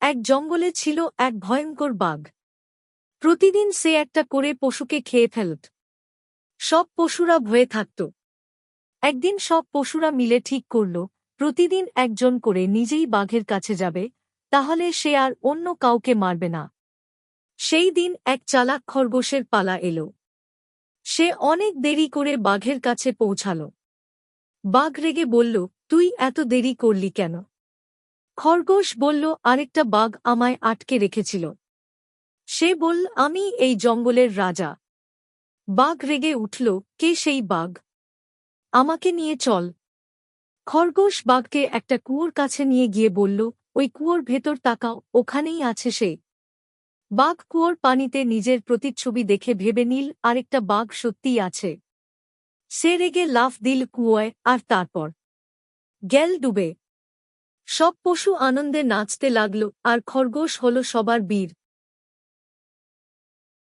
এক জঙ্গলে ছিল এক ভয়ঙ্কর বাঘ। প্রতিদিন সে একটা করে পশুকে খেয়ে ফেলত। সব পশুরা ভয়ে থাকত। একদিন সব পশুরা মিলে ঠিক করল, প্রতিদিন একজন করে নিজেই বাঘের কাছে যাবে, তাহলে সে আর অন্য কাউকে মারবে না। সেই দিন এক চালাক খরগোশের পালা এলো। সে অনেক দেরি করে বাঘের কাছে পৌঁছাল। বাঘ রেগে বলল, তুই এত দেরি করলি কেন? খরগোশ বলল, আরেকটা বাঘ আমায় আটকে রেখেছিল। সে বলল, আমি এই জঙ্গলের রাজা। বাঘ রেগে উঠল, কে সেই বাঘ? আমাকে নিয়ে চল। খরগোশ বাঘকে একটা কুয়োর কাছে নিয়ে গিয়ে বলল, ওই কুয়োর ভেতর তাকাও, ওখানেই আছে সে। বাঘ কুয়োর পানিতে নিজের প্রতিচ্ছবি দেখে ভেবে নীল, আরেকটা বাঘ সত্যিই আছে। সে রেগে লাফ দিল কুয়োয়, আর তারপর গেল ডুবে। সব পশু আনন্দে নাচতে লাগল আর খরগোশ হল সবার বীর।